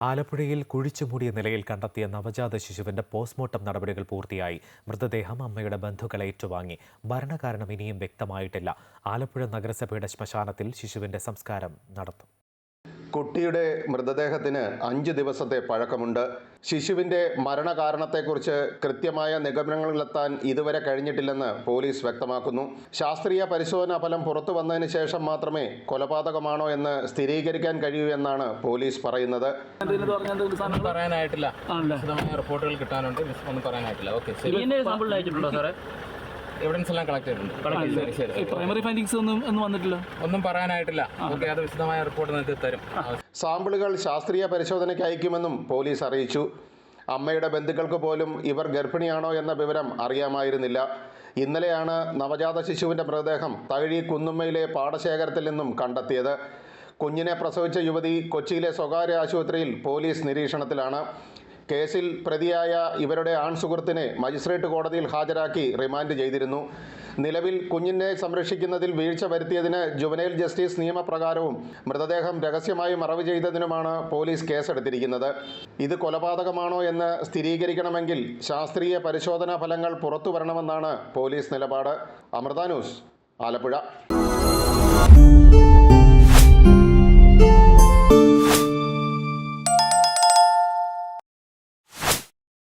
ആലപ്പുഴയിൽ കുഴിച്ചുമൂടിയ നിലയിൽ കണ്ടെത്തിയ നവജാത ശിശുവിന്റെ പോസ്റ്റ്മോർട്ടം നടപടികൾ പൂർത്തിയായി. മൃതദേഹം അമ്മയുടെ ബന്ധുക്കൾ ഏറ്റുവാങ്ങി. മരണകാരണം ഇനിയും വ്യക്തമായിട്ടില്ല. ആലപ്പുഴ നഗരസഭയുടെ ശ്മശാനത്തിൽ ശിശുവിന്റെ സംസ്കാരം നടത്തും. കുട്ടിയുടെ മൃതദേഹത്തിന് അഞ്ച് ദിവസത്തെ പഴക്കമുണ്ട്. ശിശുവിന്റെ മരണകാരണത്തെക്കുറിച്ച് കൃത്യമായ നിഗമനങ്ങളിലെത്താൻ ഇതുവരെ കഴിഞ്ഞിട്ടില്ലെന്ന് പോലീസ് വ്യക്തമാക്കുന്നു. ശാസ്ത്രീയ പരിശോധനാ ഫലം പുറത്തു വന്നതിന് ശേഷം മാത്രമേ കൊലപാതകമാണോ എന്ന് സ്ഥിരീകരിക്കാൻ കഴിയൂ എന്നാണ് പോലീസ് പറയുന്നത്. പറയാനായിട്ടില്ല. റിപ്പോർട്ടുകൾ കിട്ടാനുണ്ട്. ഒന്നും പറയാനായിട്ടില്ല. ഓക്കെ എവിഡൻസ് എല്ലാം കളക്ട് ചെയ്തിട്ടുണ്ട്. പ്രൈമറി ഫൈൻഡിങ്സ് ഒന്നും ഒന്നും വന്നിട്ടില്ല? ഒന്നും പറയാനായിട്ടില്ല. ഓക്കെ അത് വിശദമായ റിപ്പോർട്ട് നിങ്ങൾക്ക് തരും. സാമ്പിളുകൾ ശാസ്ത്രീയ പരിശോധനയ്ക്ക് അയക്കുമെന്നും പോലീസ് അറിയിച്ചു. അമ്മയുടെ ബന്ധുക്കൾക്ക് പോലും ഇവർ ഗർഭിണിയാണോ എന്ന വിവരം അറിയാമായിരുന്നില്ല. ഇന്നലെയാണ് നവജാത ശിശുവിന്റെ മൃതദേഹം തകഴി കുന്നുമ്മയിലെ പാടശേഖരത്തിൽ നിന്നും കണ്ടെത്തിയത്. കുഞ്ഞിനെ പ്രസവിച്ച യുവതി കൊച്ചിയിലെ സ്വകാര്യ ആശുപത്രിയിൽ പോലീസ് നിരീക്ഷണത്തിലാണ്. കേസിൽ പ്രതിയായ ഇവരുടെ ആൺ സുഹൃത്തിനെ മജിസ്ട്രേറ്റ് കോടതിയിൽ ഹാജരാക്കി റിമാൻഡ് ചെയ്തിരുന്നു. നിലവിൽ കുഞ്ഞിനെ സംരക്ഷിക്കുന്നതിൽ വീഴ്ച വരുത്തിയതിന് ജുവനൈൽ ജസ്റ്റിസ് നിയമപ്രകാരവും മൃതദേഹം രഹസ്യമായി മറവ് ചെയ്തതിനുമാണ് പോലീസ് കേസെടുത്തിരിക്കുന്നത്. ഇത് കൊലപാതകമാണോ എന്ന് സ്ഥിരീകരിക്കണമെങ്കിൽ ശാസ്ത്രീയ പരിശോധനാ ഫലങ്ങൾ പുറത്തു വരണമെന്നാണ് പോലീസ് നിലപാട്. അമൃത ന്യൂസ് ആലപ്പുഴ.